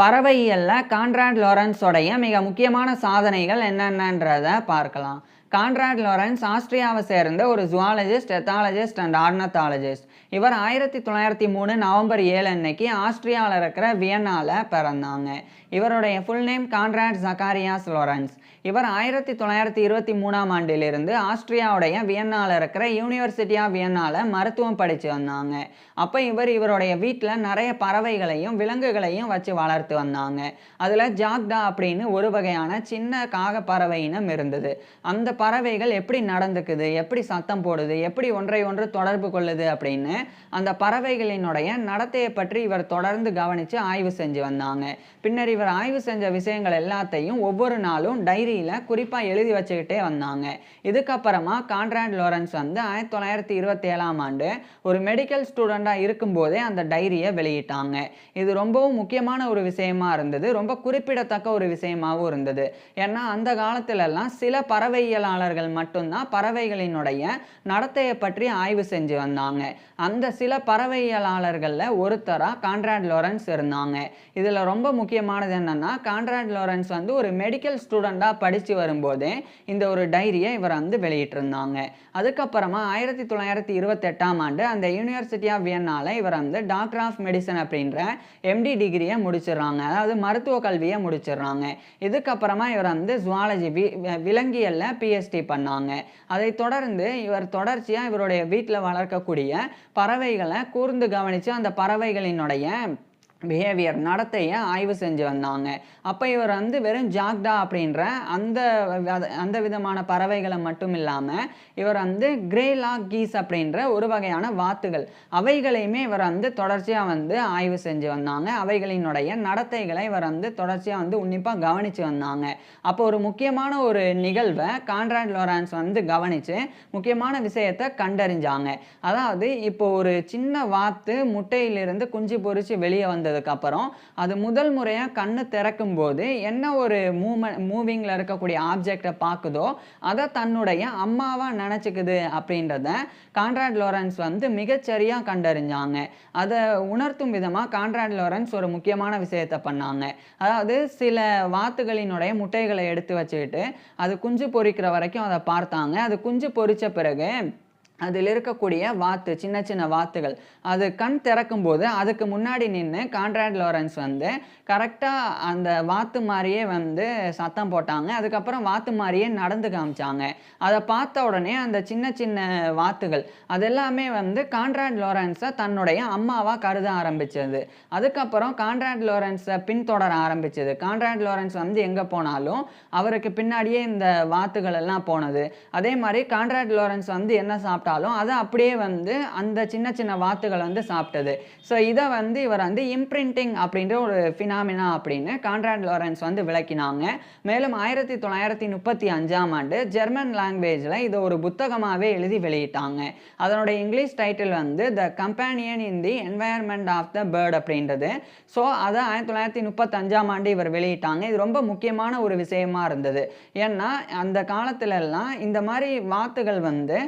பறவையியலில் கான்ராட் லோரன்ஸோடைய மிக முக்கியமான சாதனைகள் என்னென்னன்றதை பார்க்கலாம். கான்ராட் லாரன்ஸ் ஆஸ்திரியாவை சேர்ந்த ஒரு ஜுவாலஜிஸ்ட் எத்தாலஜிஸ்ட் அண்ட் ஆர்னத்தாலஜிஸ்ட் இவர் ஆயிரத்தி தொள்ளாயிரத்தி மூணு நவம்பர் ஏழு அன்னைக்கு ஆஸ்திரியாவில் இருக்கிற வியன்னால பிறந்தாங்க. இவருடைய full name Konrad Zacharias Lorenz. இவர் ஆயிரத்தி தொள்ளாயிரத்தி இருபத்தி மூணாம் ஆண்டிலிருந்து ஆஸ்திரியாவுடைய வியன்னால இருக்கிற யூனிவர்சிட்டி ஆஃப் வியன்னால மருத்துவம் படித்து வந்தாங்க. அப்போ இவர் இவருடைய வீட்டில் நிறைய பறவைகளையும் விலங்குகளையும் வச்சு வளர்த்து வந்தாங்க. அதில் ஜாக்டா அப்படின்னு ஒரு வகையான சின்ன காக பறவை இனம் இருந்தது. அந்த பறவைகள் எப்படி நடந்துக்குது எப்படி சத்தம் போடுது எப்படி ஒன்றை ஒன்று தொடர்பு கொள்ளுது அப்படின்னு அந்த பறவைகளினுடைய நடத்தையை பற்றி இவர் தொடர்ந்து கவனித்து ஆய்வு செஞ்சு வந்தாங்க. பின்னர் இவர் ஆய்வு செஞ்ச விஷயங்கள் எல்லாத்தையும் ஒவ்வொரு நாளும் டைரியில் குறிப்பாக எழுதி வச்சுக்கிட்டே வந்தாங்க. இதுக்கப்புறமா கான்ட்ராட் லோரன்ஸ் வந்து ஆயிரத்தி தொள்ளாயிரத்தி இருபத்தி ஏழாம் ஆண்டு ஒரு மெடிக்கல் ஸ்டூடெண்ட்டாக இருக்கும்போதே அந்த டைரியை வெளியிட்டாங்க. இது ரொம்பவும் முக்கியமான ஒரு விஷயமா இருந்தது. ரொம்ப குறிப்பிடத்தக்க ஒரு விஷயமாகவும் இருந்தது. ஏன்னா அந்த காலத்துலலாம் சில பறவையியலாளர்கள் மட்டும்தான் பறவைகளினுடைய நடத்தையை பற்றி ஆய்வு செஞ்சு வந்தாங்க. அந்த சில பறவையியலாளர்களில் ஒருத்தராக கான்ட்ராட் லோரன்ஸ் இருந்தாங்க. இதில் ரொம்ப முக்கியமானது என்னென்னா கான்ட்ராட் லோரன்ஸ் வந்து ஒரு மெடிக்கல் ஸ்டூடெண்ட்டாக படித்து வரும்போதே இந்த ஒரு டைரியை இவர் வந்து வெளியிட்டிருந்தாங்க. அதுக்கப்புறமா ஆயிரத்தி தொள்ளாயிரத்தி இருபத்தெட்டாம் ஆண்டு அந்த யூனிவர்சிட்டி ஆஃப் வியன்னால இவர் வந்து டாக்டர் ஆஃப் மெடிசன் அப்படின்ற எம்டி டிகிரியை முடிச்சிடுறாங்க. அதாவது மருத்துவ கல்வியை முடிச்சிடுறாங்க. இதுக்கப்புறமா இவர் வந்து ஜுவாலஜி வி விலங்கியலில் பிஎஸ்டி பண்ணாங்க. அதை தொடர்ந்து இவர் தொடர்ச்சியாக இவருடைய வீட்டில் வளர்க்கக்கூடிய பறவைகளை கூர்ந்து கவனித்து அந்த பறவைகளினுடைய பிஹேவியர் நடத்தையை ஆய்வு செஞ்சு வந்தாங்க. அப்போ இவர் வந்து வெறும் ஜாக்டா அப்படின்ற அந்த அந்த விதமான பறவைகளை மட்டும் இல்லாமல் இவர் வந்து கிரேலா கீஸ் அப்படின்ற ஒரு வகையான வாத்துகள் அவைகளையுமே இவர் வந்து தொடர்ச்சியாக வந்து ஆய்வு செஞ்சு வந்தாங்க. அவைகளினுடைய நடத்தைகளை இவர் வந்து தொடர்ச்சியாக வந்து உன்னிப்பாக கவனித்து வந்தாங்க. அப்போ ஒரு முக்கியமான ஒரு நிகழ்வை கான்ட்ராட் லோரன்ஸ் வந்து கவனித்து முக்கியமான விஷயத்தை கண்டறிஞ்சாங்க. அதாவது இப்போ ஒரு சின்ன வாத்து முட்டையிலிருந்து குஞ்சு பொறிச்சு வெளியே வந்ததுக்கப்புறம் அது முதல் முறையாக கண்ணு திறக்கும் போது என்ன ஒரு மூமெண்ட் மூவிங்கில் இருக்கக்கூடிய ஆப்ஜெக்டை பார்க்குதோ அதை தன்னுடைய அம்மாவாக நினச்சிக்குது அப்படின்றத கான்ட்ராட் லோரன்ஸ் வந்து மிகச்சரியாக கண்டறிஞ்சாங்க. அதை உணர்த்தும் விதமாக கான்ட்ராட் லோரன்ஸ் ஒரு முக்கியமான விஷயத்தை பண்ணாங்க. அதாவது சில வாத்துகளினுடைய முட்டைகளை எடுத்து வச்சுக்கிட்டு அது குஞ்சு பொரிக்கிற வரைக்கும் அதை பார்த்தாங்க. அது குஞ்சு பொறித்த பிறகு அதில் இருக்கக்கூடிய வாத்து சின்ன சின்ன வாத்துகள். அது கண் திறக்கும் போது அதுக்கு முன்னாடி நின்று கான்ட்ராட் லாரன்ஸ் வந்து கரெக்டாக அந்த வாத்து மாதிரியே வந்து சத்தம் போட்டாங்க. அதுக்கப்புறம் வாத்து மாதிரியே நடந்து காமிச்சாங்க. அதை பார்த்த உடனே அந்த சின்ன சின்ன வாத்துகள் அதெல்லாமே வந்து கான்ட்ராட் லாரன்ஸை தன்னுடைய அம்மாவாக கருத ஆரம்பிச்சது. அதுக்கப்புறம் கான்ட்ராட் லாரன்ஸை பின்தொடர ஆரம்பிச்சது. கான்ட்ராக்ட் லாரன்ஸ் வந்து எங்கே போனாலும் அவருக்கு பின்னாடியே இந்த வாத்துகள் எல்லாம் போனது. அதே மாதிரி கான்ட்ராட் லாரன்ஸ் வந்து என்ன சாப்பிட்டா பார்த்தாலும் அதை அப்படியே வந்து அந்த சின்ன சின்ன வாத்துகள் வந்து சாப்பிட்டது. ஸோ இதை வந்து இவர் வந்து இம்ப்ரிண்டிங் அப்படின்ற ஒரு ஃபினாமினா அப்படின்னு கான்ராட் லாரன்ஸ் வந்து விளக்கினாங்க. மேலும் ஆயிரத்தி தொள்ளாயிரத்தி முப்பத்தி அஞ்சாம் ஆண்டு ஜெர்மன் லாங்குவேஜில் இதை ஒரு புத்தகமாகவே எழுதி வெளியிட்டாங்க. அதனுடைய இங்கிலீஷ் டைட்டில் வந்து the companion in the environment of the bird அப்படின்றது. ஸோ அதை ஆயிரத்தி தொள்ளாயிரத்தி முப்பத்தஞ்சாம் ஆண்டு இவர் வெளியிட்டாங்க. இது ரொம்ப முக்கியமான ஒரு விஷயமா இருந்தது. ஏன்னா அந்த காலத்துலலாம் இந்த மாதிரி வாத்துகள் வந்து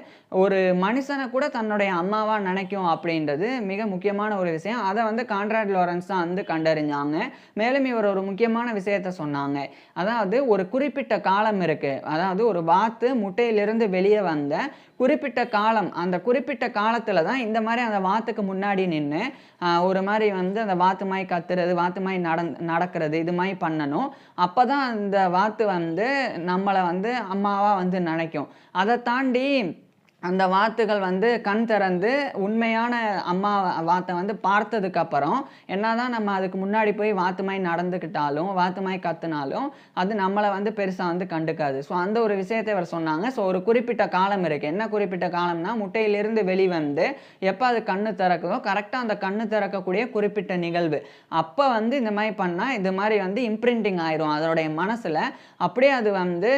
ஒரு மனுஷனை கூட தன்னுடைய அம்மாவாக நினைக்கும் அப்படின்றது மிக முக்கியமான ஒரு விஷயம். அதை வந்து கான்ட்ராட் லாரன்ஸ் தான் வந்து கண்டறிஞ்சாங்க. மேலும் இவர் ஒரு முக்கியமான விஷயத்த சொன்னாங்க. அதாவது ஒரு குறிப்பிட்ட காலம் இருக்குது அதாவது ஒரு வாத்து முட்டையிலிருந்து வெளியே வந்த குறிப்பிட்ட காலம் அந்த குறிப்பிட்ட காலத்தில் தான் இந்த மாதிரி அந்த வாத்துக்கு முன்னாடி நின்று ஒரு மாதிரி வந்து அந்த வாத்து மாதிரி கத்துறது வாத்து மாதிரி நட நடக்கிறது இது மாதிரி பண்ணணும். அப்போ தான் அந்த வாத்து வந்து நம்மளை வந்து அம்மாவாக வந்து நினைக்கும். அதை தாண்டி அந்த வாத்துகள் வந்து கண் திறந்து உண்மையான அம்மா வாத்தை வந்து பார்த்ததுக்கப்புறம் என்ன தான் நம்ம அதுக்கு முன்னாடி போய் வாத்து நடந்துக்கிட்டாலும் வாத்து கத்துனாலும் அது நம்மளை வந்து பெருசாக வந்து கண்டுக்காது. ஸோ அந்த ஒரு விஷயத்தை இவர் சொன்னாங்க. ஸோ ஒரு குறிப்பிட்ட காலம் இருக்குது என்ன குறிப்பிட்ட காலம்னா முட்டையிலிருந்து வெளிவந்து எப்போ அது கண்ணு திறக்குதோ கரெக்டாக அந்த கண்ணு திறக்கக்கூடிய குறிப்பிட்ட நிகழ்வு. அப்போ வந்து இந்த மாதிரி பண்ணால் இது மாதிரி வந்து இம்ப்ரிண்டிங் ஆயிரும். அதோடைய மனசில் அப்படியே அது வந்து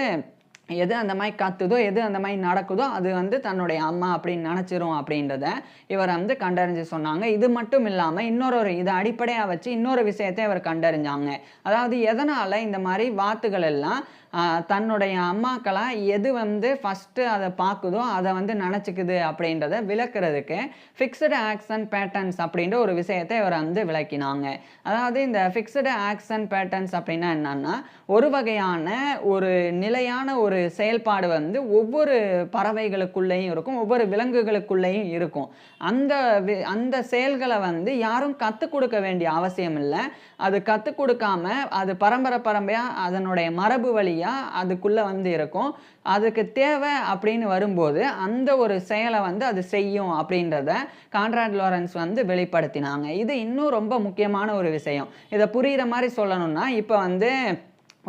எது அந்த மாதிரி கத்துதோ எது அந்த மாதிரி நடக்குதோ அது வந்து தன்னுடைய அம்மா அப்படின்னு நினச்சிரும் அப்படின்றத இவர் வந்து கண்டறிஞ்சு சொன்னாங்க. இது மட்டும் இல்லாமல் இன்னொரு ஒரு இதை அடிப்படையாக வச்சு இன்னொரு விஷயத்தை இவர் கண்டறிஞ்சாங்க. அதாவது எதனால் இந்த மாதிரி வாத்துகள் எல்லாம் தன்னுடைய அம்மாக்களாக எது வந்து ஃபஸ்ட்டு அதை பார்க்குதோ அதை வந்து நினச்சிக்குது அப்படின்றத விளக்குறதுக்கு ஃபிக்ஸ்டு ஆக்ஷன் பேட்டர்ன்ஸ் அப்படின்ற ஒரு விஷயத்தை இவர் வந்து விளக்கினாங்க. அதாவது இந்த ஃபிக்ஸ்டு ஆக்ஷன் பேட்டர்ன்ஸ் அப்படின்னா என்னன்னா ஒரு வகையான ஒரு நிலையான ஒரு செயல்பாடு வந்து ஒவ்வொரு பறவைகளுக்குள்ளேயும் இருக்கும் ஒவ்வொரு விலங்குகளுக்குள்ளேயும் இருக்கும். அந்த வி- அந்த செயல்களை வந்து யாரும் கற்றுக் கொடுக்க வேண்டிய அவசியம் இல்லை. அது கற்றுக் கொடுக்காம அது பரம்பரை பரம்பரையாக அதனுடைய மரபு வழியாக அதுக்குள்ளே வந்து இருக்கும். அதுக்கு தேவை அப்படின்னு வரும்போது அந்த ஒரு செயலை வந்து அது செய்யும் அப்படின்றத கான்ட்ராக்ட் லாரன்ஸ் வந்து வெளிப்படுத்தினாங்க. இது இன்னும் ரொம்ப முக்கியமான ஒரு விஷயம். இதை புரிகிற மாதிரி சொல்லணும்னா இப்போ வந்து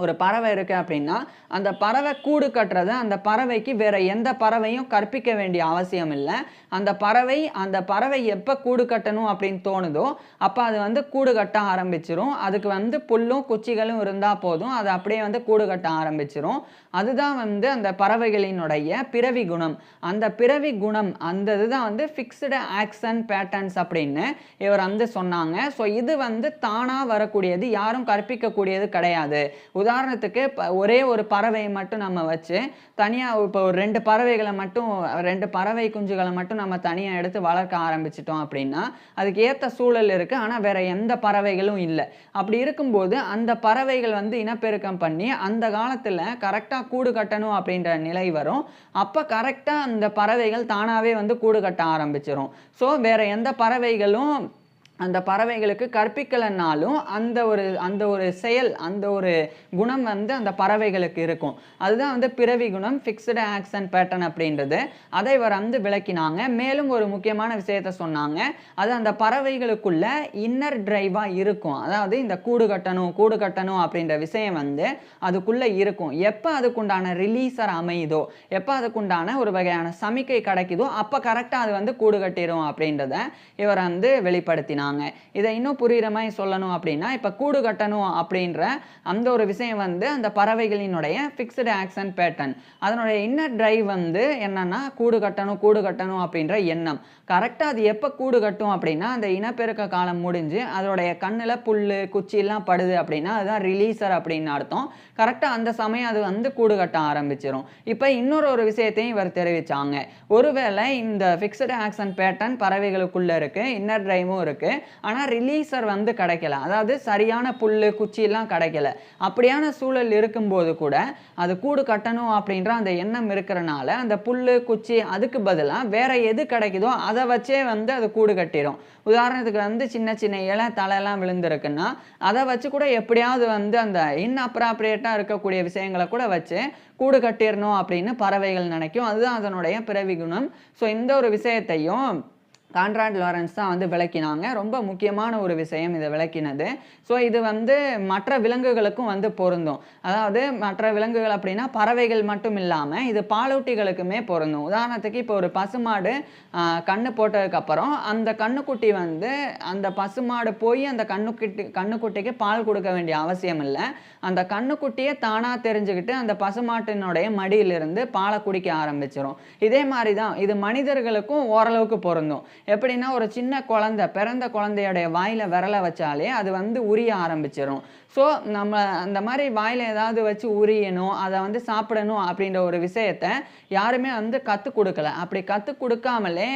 ஒரு பறவை இருக்குது அப்படின்னா அந்த பறவை கூடு கட்டுறது அந்த பறவைக்கு வேறு எந்த பறவையும் கற்பிக்க வேண்டிய அவசியம் இல்லை. அந்த பறவை அந்த பறவை எப்போ கூடு கட்டணும் அப்படின்னு தோணுதோ அப்போ அது வந்து கூடு கட்ட ஆரம்பிச்சிரும். அதுக்கு வந்து புல்லும் குச்சிகளும் இருந்தால் போதும். அது அப்படியே வந்து கூடு கட்ட ஆரம்பிச்சிரும். அதுதான் வந்து அந்த பறவைகளினுடைய பிறவி குணம். அந்த பிறவி குணம் அந்த இதுதான் வந்து ஃபிக்ஸ்டு ஆக்ஷன் பேட்டர்ன்ஸ் அப்படின்னு இவர் வந்து சொன்னாங்க. ஸோ இது வந்து தானாக வரக்கூடியது யாரும் கற்பிக்கக்கூடியது கிடையாது. உதாரணத்துக்கு இப்போ ஒரே ஒரு பறவையை மட்டும் நம்ம வச்சு தனியாக இப்போ ஒரு ரெண்டு பறவைகளை மட்டும் ரெண்டு பறவை குஞ்சுகளை மட்டும் நம்ம தனியாக எடுத்து வளர்க்க ஆரம்பிச்சிட்டோம் அப்படின்னா அதுக்கு ஏற்ற சூழல் இருக்குது ஆனால் வேற எந்த பறவைகளும் இல்லை. அப்படி இருக்கும்போது அந்த பறவைகள் வந்து இனப்பெருக்கம் பண்ணி அந்த காலத்தில் கரெக்டாக கூடு கட்டணும் அப்படின்ற நிலை வரும். அப்போ கரெக்டாக அந்த பறவைகள் தானாகவே வந்து கூடு கட்ட ஆரம்பிச்சிடும் ஸோ வேற எந்த பறவைகளும் அந்த பறவைகளுக்கு கற்பிக்கலைன்னாலும் அந்த ஒரு அந்த ஒரு செயல் அந்த ஒரு குணம் வந்து அந்த பறவைகளுக்கு இருக்கும். அதுதான் வந்து பிறவி குணம் ஃபிக்ஸ்டு ஆக்ஷன் பேட்டர்ன் அப்படின்றது. அதை இவர் வந்து விளக்கினாங்க. மேலும் ஒரு முக்கியமான விஷயத்த சொன்னாங்க. அது அந்த பறவைகளுக்குள்ள இன்னர் டிரைவாக இருக்கும். அதாவது இந்த கூடு கட்டணும் கூடு கட்டணும் அப்படின்ற விஷயம் வந்து அதுக்குள்ளே இருக்கும். எப்போ அதுக்குண்டான ரிலீஸர் அமையுதோ எப்போ அதுக்குண்டான ஒரு வகையான சமிக்கை கிடைக்குதோ அப்போ கரெக்டாக அது வந்து கூடு கட்டிடும் அப்படின்றத இவர் வந்து வெளிப்படுத்தினார். அப்படின்னாங்க. இதை இன்னும் புரிகிற மாதிரி சொல்லணும் அப்படின்னா இப்போ கூடு கட்டணும் அப்படின்ற அந்த ஒரு விஷயம் வந்து அந்த பறவைகளினுடைய ஃபிக்ஸ்டு ஆக்ஷன் பேட்டர்ன் அதனுடைய இன்னர் ட்ரைவ் வந்து என்னென்னா கூடு கட்டணும் கூடு கட்டணும் அப்படின்ற எண்ணம். கரெக்டாக அது எப்போ கூடு கட்டும் அப்படின்னா அந்த இனப்பெருக்க காலம் முடிஞ்சு அதோடைய கண்ணில் புல் குச்சியெல்லாம் படுது அப்படின்னா அதுதான் ரிலீசர் அப்படின்னு அர்த்தம். கரெக்டாக அந்த சமயம் அது வந்து கூடு கட்ட ஆரம்பிச்சிடும் இப்போ இன்னொரு ஒரு விஷயத்தையும் இவர் தெரிவித்தாங்க ஒருவேளை இந்த ஃபிக்ஸ்டு ஆக்ஷன் பேட்டர்ன் பறவைகளுக்குள்ளே இருக்குது இன்னர் ட்ரைவும் இருக்குது ஆனால் ரிலீசர் வந்து கிடைக்கல. அதாவது சரியான புல் குச்சியெல்லாம் கிடைக்கல. அப்படியான சூழல் இருக்கும்போது கூட அது கூடு கட்டணும் அப்படின்ற அந்த எண்ணம் இருக்கிறனால அந்த புல் குச்சி அதுக்கு பதிலாக வேற எது கிடைக்குதோ அதை வச்சே வந்து அது கூடு கட்டிடும் உதாரணத்துக்கு வந்து சின்ன சின்ன இலை தலையெல்லாம் விழுந்திருக்குன்னா அதை வச்சு கூட எப்படியாவது வந்து அந்த இன்அப்ராப்ரியேட்டாக இருக்கக்கூடிய விஷயங்களை கூட வச்சு கூடு கட்டிடணும் அப்படின்னு பறவைகள் நினைக்கும். அதுதான் அதனுடைய பிறவி குணம். ஸோ இந்த ஒரு விஷயத்தையும் கான்ட்ராக்ட் லாரன்ஸ் தான் வந்து விளக்கினாங்க. ரொம்ப முக்கியமான ஒரு விஷயம் இதை விளக்கினது. ஸோ இது வந்து மற்ற விலங்குகளுக்கும் வந்து பொருந்தும். அதாவது மற்ற விலங்குகள் அப்படின்னா பறவைகள் மட்டும் இல்லாமல் இது பாலூட்டிகளுக்குமே பொருந்தும். உதாரணத்துக்கு இப்போ ஒரு பசுமாடு கண்ணு போட்டதுக்கப்புறம் அந்த கண்ணுக்குட்டி வந்து அந்த பசுமாடு போய் அந்த கண்ணுக்குட்டி கண்ணுக்குட்டிக்கு பால் கொடுக்க வேண்டிய அவசியம் இல்லை. அந்த கண்ணுக்குட்டியே தானாக தெரிஞ்சுக்கிட்டு அந்த பசுமாட்டினுடைய மடியிலிருந்து பாலை குடிக்க ஆரம்பிச்சிடும் இதே மாதிரி தான் இது மனிதர்களுக்கும் ஓரளவுக்கு பொருந்தும். எப்படின்னா ஒரு சின்ன குழந்தை பிறந்த குழந்தையோடைய வாயில விரலை வச்சாலே அது வந்து உரிய ஆரம்பிச்சிடும் ஸோ நம்ம அந்த மாதிரி வாயில் ஏதாவது வச்சு உரியணும் அதை வந்து சாப்பிடணும் அப்படின்ற ஒரு விஷயத்தை யாருமே வந்து கற்றுக் கொடுக்கல. அப்படி கற்றுக் கொடுக்காமலே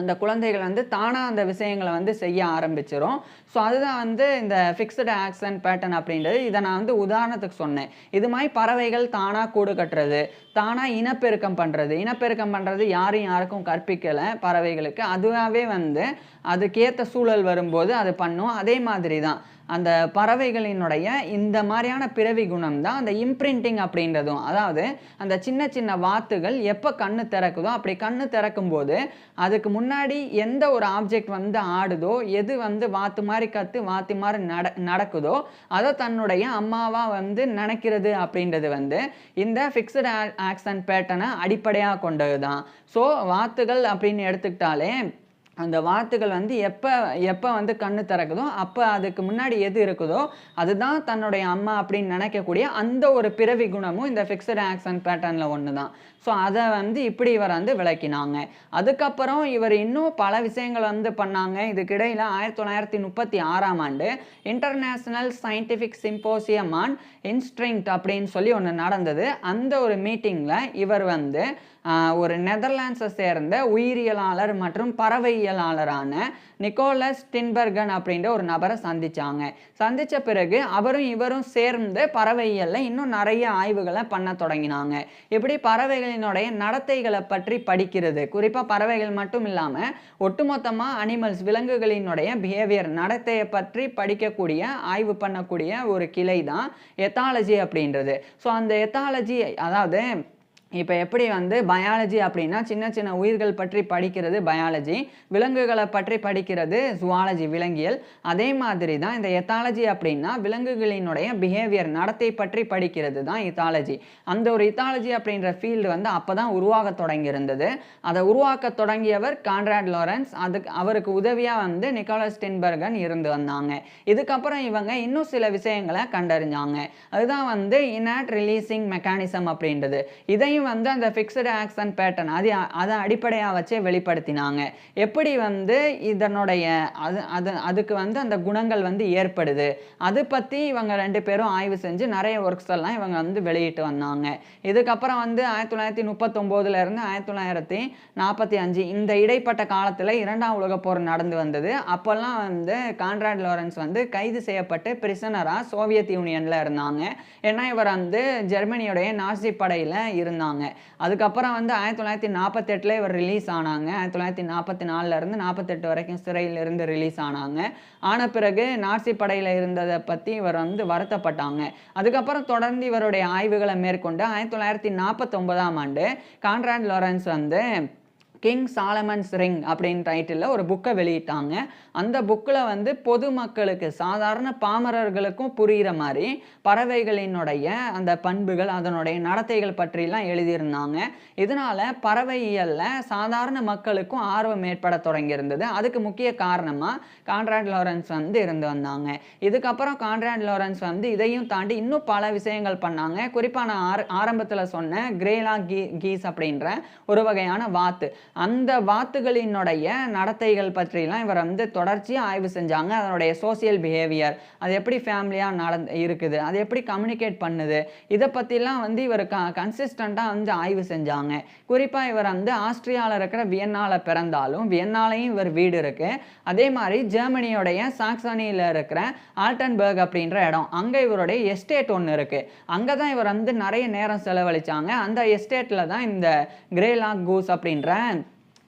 அந்த குழந்தைகள் வந்து தானாக அந்த விஷயங்களை வந்து செய்ய ஆரம்பிச்சிரும். ஸோ அதுதான் வந்து இந்த ஃபிக்ஸ்டு ஆக்ஷன் பேட்டர்ன் அப்படின்றது. இதை நான் வந்து உதாரணத்துக்கு சொன்னேன். இது மாதிரி பறவைகள் தானாக கூடு கட்டுறது தானாக இனப்பெருக்கம் பண்ணுறது இனப்பெருக்கம் பண்ணுறது யாரும் யாருக்கும் கற்பிக்கலை பறவைகளுக்கு. அதுவாகவே வந்து அதுக்கேற்ற சூழல் வரும்போது அது பண்ணும். அதே மாதிரி தான் அந்த பறவைகளினுடைய இந்த மாதிரியான பிறவி குணம் தான் அந்த இம்ப்ரிண்டிங் அப்படின்றதும். அதாவது அந்த சின்ன சின்ன வாத்துகள் எப்போ கண்ணு திறக்குதோ அப்படி கண்ணு திறக்கும் போது அதுக்கு முன்னாடி எந்த ஒரு ஆப்ஜெக்ட் வந்து ஆடுதோ எது வந்து வாத்து மாதிரி கற்று வாத்து மாதிரி நட நடக்குதோ அதை தன்னுடைய அம்மாவாக வந்து நினைக்கிறது அப்படின்றது வந்து இந்த ஃபிக்ஸ்டு ஆக்சன் பேட்டனை அடிப்படையாக கொண்டது தான் ஸோ வாத்துகள் அப்படின்னு எடுத்துக்கிட்டாலே அந்த வாத்துகள் வந்து எப்போ எப்போ வந்து கண்ணு திறக்குதோ அப்போ அதுக்கு முன்னாடி எது இருக்குதோ அதுதான் தன்னுடைய அம்மா அப்படின்னு நினைக்கக்கூடிய அந்த ஒரு பிறவி குணமும் இந்த ஃபிக்ஸட் ஆக்ஷன் பேட்டர்னில் ஒன்று தான் ஸோ அதை வந்து இப்படி இவர் வந்து விளக்கினாங்க. அதுக்கப்புறம் இவர் இன்னும் பல விஷயங்கள் வந்து பண்ணாங்க. இதுக்கிடையில் ஆயிரத்தி தொள்ளாயிரத்தி முப்பத்தி ஆறாம் ஆண்டு international scientific symposium on instinct அப்படின்னு சொல்லி ஒன்று நடந்தது. அந்த ஒரு மீட்டிங்கில் இவர் வந்து ஒரு நெதர்லாண்ட்ஸை சேர்ந்த உயிரியலாளர் மற்றும் பறவையியலாளரான நிக்கோலஸ் டின்பர்கன் அப்படின்ற ஒரு நபரை சந்தித்தாங்க சந்தித்த பிறகு அவரும் இவரும் சேர்ந்து பறவையியலில் இன்னும் நிறைய ஆய்வுகளை பண்ண தொடங்கினாங்க. இப்படி பறவைகள் பறவைகளினுடைய நடத்தைகளை பற்றி படிக்கிறது. குறிப்பாக பறவைகள் மட்டும் இல்லாமல் ஒட்டுமொத்தமாக அனிமல்ஸ் விலங்குகளினுடைய பிஹேவியர் நடத்தையை பற்றி படிக்கக்கூடிய ஆய்வு பண்ணக்கூடிய ஒரு கிளை தான் எத்தாலஜி அப்படின்றது. ஸோ அந்த எத்தாலஜி அதாவது இப்போ எப்படி வந்து பயாலஜி அப்படின்னா சின்ன சின்ன உயிர்கள் பற்றி படிக்கிறது பயாலஜி விலங்குகளை பற்றி படிக்கிறது ஜுவாலஜி விலங்கியல். அதே மாதிரி தான் இந்த எத்தாலஜி அப்படின்னா விலங்குகளினுடைய பிஹேவியர் நடத்தை பற்றி படிக்கிறது தான் இத்தாலஜி அந்த ஒரு இத்தாலஜி அப்படின்ற ஃபீல்டு வந்து அப்போ தான் உருவாக தொடங்கியிருந்தது. அதை உருவாக்க தொடங்கியவர் கான்ராட் லாரன்ஸ். அதுக்கு அவருக்கு உதவியாக வந்து நிக்கோலஸ் டென்பர்கன் இருந்து வந்தாங்க. இதுக்கப்புறம் இவங்க இன்னும் சில விஷயங்களை கண்டறிஞ்சாங்க. அதுதான் வந்து இனாட் ரிலீசிங் மெக்கானிசம் அப்படின்றது. இதையும் வந்து அந்த ஃபிக்ஸ்டு ஆக்சன் பேட்டர்ன் அது அதை அடிப்படையாக வச்சே வெளிப்படுத்தினாங்க. எப்படி வந்து இதனுடைய அது அது அதுக்கு வந்து அந்த குணங்கள் வந்து ஏற்படுது. அது பற்றி இவங்க ரெண்டு பேரும் ஆய்வு செஞ்சு நிறைய ஒர்க்ஸ் எல்லாம் இவங்க வந்து வெளியிட்டு வந்தாங்க. இதுக்கப்புறம் வந்து ஆயிரத்தி தொள்ளாயிரத்தி முப்பத்தொம்போதுல இருந்து ஆயிரத்தி தொள்ளாயிரத்தி நாற்பத்தி அஞ்சு இந்த இடைப்பட்ட காலத்தில் இரண்டாம் உலகப் போர் நடந்து வந்தது. அப்போல்லாம் வந்து கான்ராட் லாரன்ஸ் வந்து கைது செய்யப்பட்டு பிரிசனராக சோவியத் யூனியனில் இருந்தாங்க. ஏன்னா இவர் வந்து ஜெர்மனியுடைய நாசி படையில் இருந்தாங்க. அதுக்கப்புறம் வந்து ஆயிரத்தி தொள்ளாயிரத்தி நாற்பத்தெட்டில் இவர் ரிலீஸ் ஆனாங்க. ஆயிரத்தி தொள்ளாயிரத்தி நாற்பத்தி நாலுலேருந்து நாற்பத்தெட்டு வரைக்கும் சிறையில் இருந்து ரிலீஸ் ஆனாங்க. ஆன பிறகு நாசி படையில் இருந்ததை பற்றி இவர் வந்து வருத்தப்பட்டாங்க. அதுக்கப்புறம் தொடர்ந்து இவருடைய ஆய்வுகளை மேற்கொண்டு ஆயிரத்தி தொள்ளாயிரத்தி நாற்பத்தொன்பதாம் ஆண்டு கான்ராட் லாரன்ஸ் வந்து கிங் சாலமன்ஸ் ரிங் அப்படின்னு டைட்டிலில் ஒரு புக்கை வெளியிட்டாங்க. அந்த புக்கில் வந்து பொதுமக்களுக்கு சாதாரண பாமரர்களுக்கும் புரிகிற மாதிரி பறவைகளினுடைய அந்த பண்புகள் அதனுடைய நடத்தைகள் பற்றிலாம் எழுதியிருந்தாங்க. இதனால் பறவையியலில் சாதாரண மக்களுக்கும் ஆர்வம் ஏற்பட தொடங்கியிருந்தது. அதுக்கு முக்கிய காரணமாக கான்ராட் லாரன்ஸ் வந்து இருந்து வந்தாங்க. இதுக்கப்புறம் கான்ராட் லாரன்ஸ் வந்து இதையும் தாண்டி இன்னும் பல விஷயங்கள் பண்ணாங்க. குறிப்பாக நான் ஆர ஆரம்பத்தில் சொன்ன கிரேலா கீ கீஸ் அப்படின்ற ஒரு வகையான வாத்து. அந்த வாத்துகளினுடைய நடத்தைகள் பற்றிலாம் இவர் வந்து தொடர்ச்சியாக ஆய்வு செஞ்சாங்க. அதனுடைய சோசியல் பிஹேவியர் அது எப்படி ஃபேமிலியாக நடந்து இருக்குது அது எப்படி கம்யூனிகேட் பண்ணுது இதை பற்றிலாம் வந்து இவர் க கன்சிஸ்டண்ட்டாக வந்து ஆய்வு செஞ்சாங்க. குறிப்பாக இவர் வந்து ஆஸ்திரியாவில் இருக்கிற வியன்னாவில் பிறந்தாலும் வியன்னாலையும் இவர் வீடு இருக்குது அதே மாதிரி ஜெர்மனியோடைய சாக்சனியில் இருக்கிற ஆல்டன்பர்க் அப்படின்ற இடம் அங்கே இவருடைய எஸ்டேட் ஒன்று இருக்குது அங்கே தான் இவர் வந்து நிறைய நேரம் செலவழிச்சாங்க. அந்த எஸ்டேட்டில் தான் இந்த கிரேலாக் கூஸ் அப்படின்ற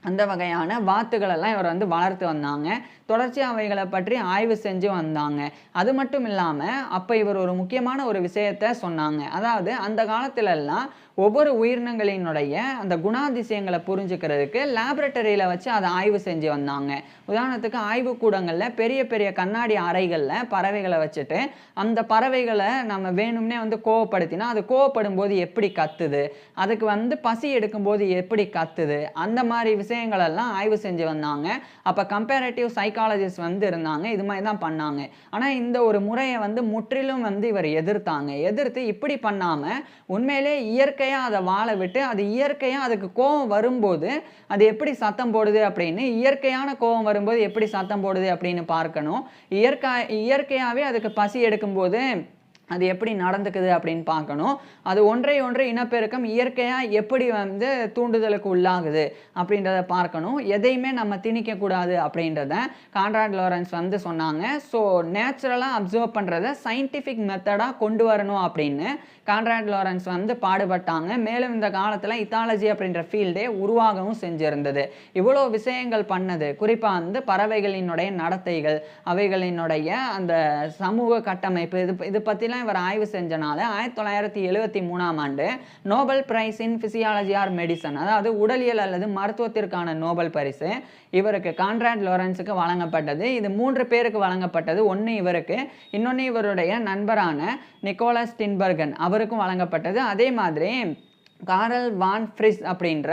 அந்த வகையான வாத்துகளெல்லாம் இவர் வந்து வளர்த்து வந்தாங்க. தொடர்ச்சியாக அவைகளை பற்றி ஆய்வு செஞ்சு வந்தாங்க. அது மட்டும் இல்லாமல் அப்போ இவர் ஒரு முக்கியமான ஒரு விஷயத்த சொன்னாங்க. அதாவது அந்த காலத்திலெல்லாம் ஒவ்வொரு உயிரினங்களினுடைய அந்த குணாதிசயங்களை புரிஞ்சுக்கிறதுக்கு லேபரட்டரியில் வச்சு அதை ஆய்வு செஞ்சு வந்தாங்க. உதாரணத்துக்கு ஆய்வு கூடங்களில் பெரிய பெரிய கண்ணாடி அறைகளில் பறவைகளை வச்சுட்டு அந்த பறவைகளை நம்ம வேணும்னே வந்து கோவப்படுத்தினா அது கோவப்படும் போது எப்படி கத்துது? அதுக்கு வந்து பசி எடுக்கும்போது எப்படி கத்துது? அந்த மாதிரி விஷயங்களெல்லாம் ஆய்வு செஞ்சு வந்தாங்க. அப்போ கம்பேரட்டிவ் சைக்காலஜிஸ்ட் வந்து இருந்தாங்க. இது மாதிரி தான் பண்ணாங்க. ஆனால் இந்த ஒரு முறையை வந்து முற்றிலும் வந்து இவர் எதிர்த்தாங்க. எதிர்த்து இப்படி பண்ணாமல் உண்மையிலே இயற்கையாக அதை வாழ விட்டு அது இயற்கையாக அதுக்கு கோபம் வரும்போது அது எப்படி சத்தம் போடுது அப்படின்னு இயற்கையான கோபம் வரும்போது எப்படி சத்தம் போடுது அப்படின்னு பார்க்கணும். இயற்கை இயற்கையாகவே அதுக்கு பசி எடுக்கும்போது அது எப்படி நடந்துக்குது அப்படின்னு பார்க்கணும். அது ஒன்றை ஒன்றை இனப்பெருக்கம் இயற்கையாக எப்படி வந்து தூண்டுதலுக்கு உள்ளாகுது அப்படின்றத பார்க்கணும். எதையுமே நம்ம திணிக்கக்கூடாது அப்படின்றத கான்ராட் லாரன்ஸ் வந்து சொன்னாங்க. ஸோ நேச்சுரலாக அப்சர்வ் பண்ணுறத சயின்டிஃபிக் மெத்தடாக கொண்டு வரணும் அப்படின்னு கான்ராட் லாரன்ஸ் வந்து பாடுபட்டாங்க. மேலும் இந்த காலத்தில் இத்தாலஜி அப்படின்ற ஃபீல்டே உருவாகவும் செஞ்சிருந்தது. இவ்வளோ விஷயங்கள் பண்ணது. குறிப்பாக வந்து பறவைகளினுடைய நடத்தைகள் அவைகளினுடைய அந்த சமூக கட்டமைப்பு இது இது பற்றிலாம் இவர் ஆய்வு செஞ்சனால ஆயிரத்தி தொள்ளாயிரத்தி எழுபத்தி மூணாம் ஆண்டு Nobel prize in physiology or medicine அதாவது உடலியல் அல்லது மருத்துவத்திற்கான நோபல் பரிசு இவருக்கு கான்ராட் லோரன்ஸுக்கு வழங்கப்பட்டது. இது மூன்று பேருக்கு வழங்கப்பட்டது. ஒன்று இவருக்கு இன்னொன்று இவருடைய நண்பரான நிக்கோலஸ் டின்பர்கன். அவருக்கும் வழங்கப்பட்டது. அதே மாதிரி காரல் வான் ஃப்ரிஸ் அப்படின்ற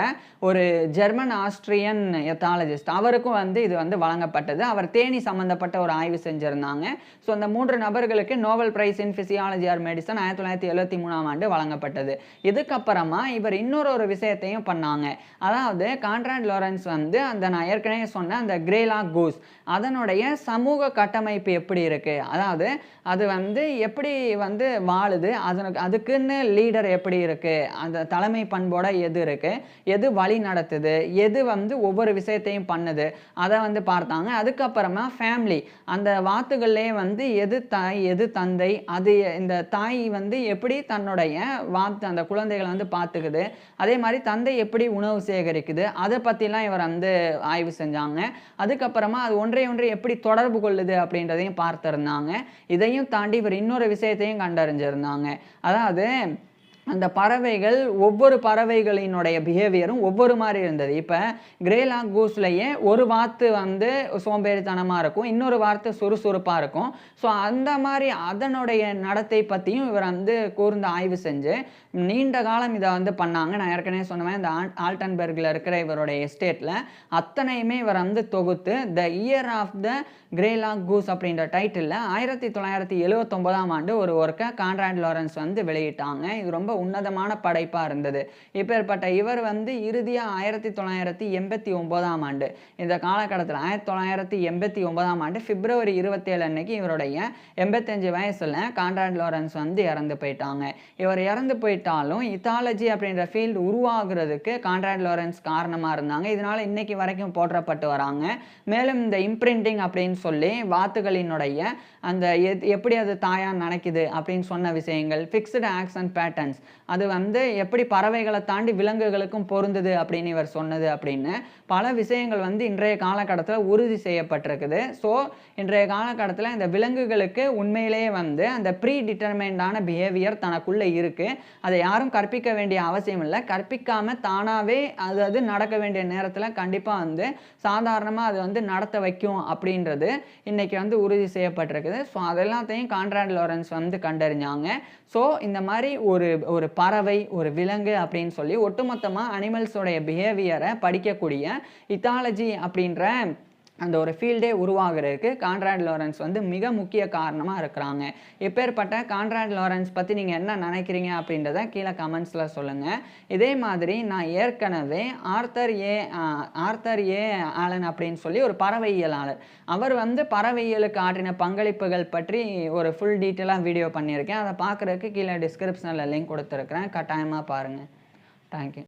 ஒரு ஜெர்மன் ஆஸ்ட்ரியன் எத்தாலஜிஸ்ட் அவருக்கும் வந்து இது வந்து வழங்கப்பட்டது. அவர் தேனி சம்மந்தப்பட்ட ஒரு ஆய்வு செஞ்சுருந்தாங்க. ஸோ அந்த மூன்று நபர்களுக்கு Nobel prize in physiology or medicine ஆயிரத்தி தொள்ளாயிரத்தி எழுபத்தி மூணாம் ஆண்டு வழங்கப்பட்டது. இதுக்கப்புறமா இவர் இன்னொரு ஒரு விஷயத்தையும் பண்ணாங்க. அதாவது கான்ட்ராண்ட் லாரன்ஸ் வந்து அந்த நான் ஏற்கனவே சொன்ன அந்த கிரேலா கூஸ் அதனுடைய சமூக கட்டமைப்பு எப்படி இருக்குது அதாவது அது வந்து எப்படி வந்து வாழுது? அதனுக்கு அதுக்குன்னு லீடர் எப்படி இருக்குது அந்த தலைமை பண்போட எது இருக்கு? எது வழி நடத்துது? எது வந்து ஒவ்வொரு விஷயத்தையும் பண்ணுது? அதை வந்து பார்த்தாங்க. அதுக்கப்புறமா ஃபேமிலி அந்த வாத்துகள்லேயே வந்து எது தாய் எது தந்தை? அது இந்த தாய் வந்து எப்படி தன்னுடைய வாத்து அந்த குழந்தைகளை வந்து பார்த்துக்குது? அதே மாதிரி தந்தை எப்படி உணவு சேகரிக்குது? அதை பற்றிலாம் இவர் வந்து ஆய்வு செஞ்சாங்க. அதுக்கப்புறமா அது ஒன்றை ஒன்றை எப்படி தொடர்பு கொள்ளுது அப்படின்றதையும் பார்த்துருந்தாங்க. இதையும் தாண்டி இவர் இன்னொரு விஷயத்தையும் கண்டறிஞ்சிருந்தாங்க. அதாவது அந்த பறவைகள் ஒவ்வொரு பறவைகளினுடைய பிஹேவியரும் ஒவ்வொரு மாதிரி இருந்தது. இப்போ கிரேலாக் கூஸ்லையே ஒரு வாத்து வந்து சோம்பேறித்தனமாக இருக்கும் இன்னொரு வார்த்தை சுறுசுறுப்பாக இருக்கும். ஸோ அந்த மாதிரி அதனுடைய நடத்தை பற்றியும் இவர் வந்து கூர்ந்து ஆய்வு செஞ்சு நீண்ட காலம் இதை வந்து பண்ணாங்க. நான் ஏற்கனவே சொன்னேன் இந்த ஆல் ஆல்டன்பர்கில் இருக்கிற இவருடைய எஸ்டேட்டில் அத்தனையுமே இவர் வந்து தொகுத்து the year of the greylag goose அப்படின்ற டைட்டிலில் ஆயிரத்தி தொள்ளாயிரத்தி எழுவத்தொம்போதாம் ஆண்டு ஒரு ஒர்க்கை கான்ராண்ட் லாரன்ஸ் வந்து வெளியிட்டாங்க. இது ரொம்ப உன்னதமான படைப்பாக இருந்தது. இப்பேற்பட்ட இவர் வந்து இறுதியாக ஆயிரத்தி தொள்ளாயிரத்தி எண்பத்தி ஒம்போதாம் ஆண்டு இந்த காலகட்டத்தில் ஆயிரத்தி தொள்ளாயிரத்தி எண்பத்தி ஒன்பதாம் ஆண்டு பிப்ரவரி இருபத்தேழு அன்னைக்கு இவருடைய எண்பத்தஞ்சு வயசில் கான்ராண்ட் லாரன்ஸ் வந்து இறந்து போயிட்டாங்க. இவர் இறந்து விட்டாலும் இத்தாலஜி அப்படின்ற ஃபீல்டு உருவாகிறதுக்கு கான்ராண்ட் லாரன்ஸ் காரணமாக இருந்தாங்க. இதனால இன்னைக்கு வரைக்கும் போற்றப்பட்டு வராங்க. மேலும் இந்த இம்ப்ரிண்டிங் அப்படின்னு சொல்லி வாத்துகளினுடைய அந்த எத்- எப்படி அது தாயாக நினைக்குது அப்படின்னு சொன்ன விஷயங்கள் ஃபிக்ஸ்டு ஆக்ஷன் பேட்டர்ன்ஸ் அது வந்து எப்படி பறவைகளை தாண்டி விலங்குகளுக்கும் பொருந்துது அப்படின்னு இவர் சொன்னது அப்படின்னு பல விஷயங்கள் வந்து இன்றைய காலகட்டத்தில் உறுதி செய்யப்பட்டிருக்குது. ஸோ இன்றைய காலகட்டத்தில் இந்த விலங்குகளுக்கு உண்மையிலேயே வந்து அந்த ப்ரீ டிட்டர்மைண்டான பிஹேவியர் தனக்குள்ளே இருக்குது அதை யாரும் கற்பிக்க வேண்டிய அவசியம் இல்லை. கற்பிக்காமல் தானாகவே அது அது நடக்க வேண்டிய நேரத்தில் கண்டிப்பாக வந்து சாதாரணமாக அது வந்து நடத்த வைக்கும் அப்படின்றது இன்றைக்கி வந்து உறுதி இருக்குது. ஸோ அதெல்லாத்தையும் கான்ட்ராண்ட் லாரன்ஸ் வந்து கண்டறிஞ்சாங்க. ஸோ இந்த மாதிரி ஒரு ஒரு பறவை ஒரு விலங்கு அப்படின்னு சொல்லி ஒட்டுமொத்தமாக அனிமல்ஸோடைய பிஹேவியரை படிக்கக்கூடிய இத்தாலஜி அப்படின்ற அந்த ஒரு ஃபீல்டே உருவாகிறதுக்கு கான்ராட் லாரன்ஸ் வந்து மிக முக்கிய காரணமாக இருக்கிறாங்க. எப்பேற்பட்ட கான்ராட் லாரன்ஸ் பற்றி நீங்கள் என்ன நினைக்கிறீங்க அப்படின்றத கீழே கமெண்ட்ஸில் சொல்லுங்கள் இதே மாதிரி நான் ஏற்கனவே Arthur A Arthur A Allen அப்படின்னு சொல்லி ஒரு பறவையியலாளர். அவர் வந்து பறவையியலுக்கு ஆற்றின பங்களிப்புகள் பற்றி ஒரு ஃபுல் டீட்டெயிலாக வீடியோ பண்ணியிருக்கேன். அதை பார்க்குறதுக்கு கீழே டிஸ்கிரிப்ஷனில் லிங்க் கொடுத்துருக்குறேன். கட்டாயமாக பாருங்கள் தேங்க்யூ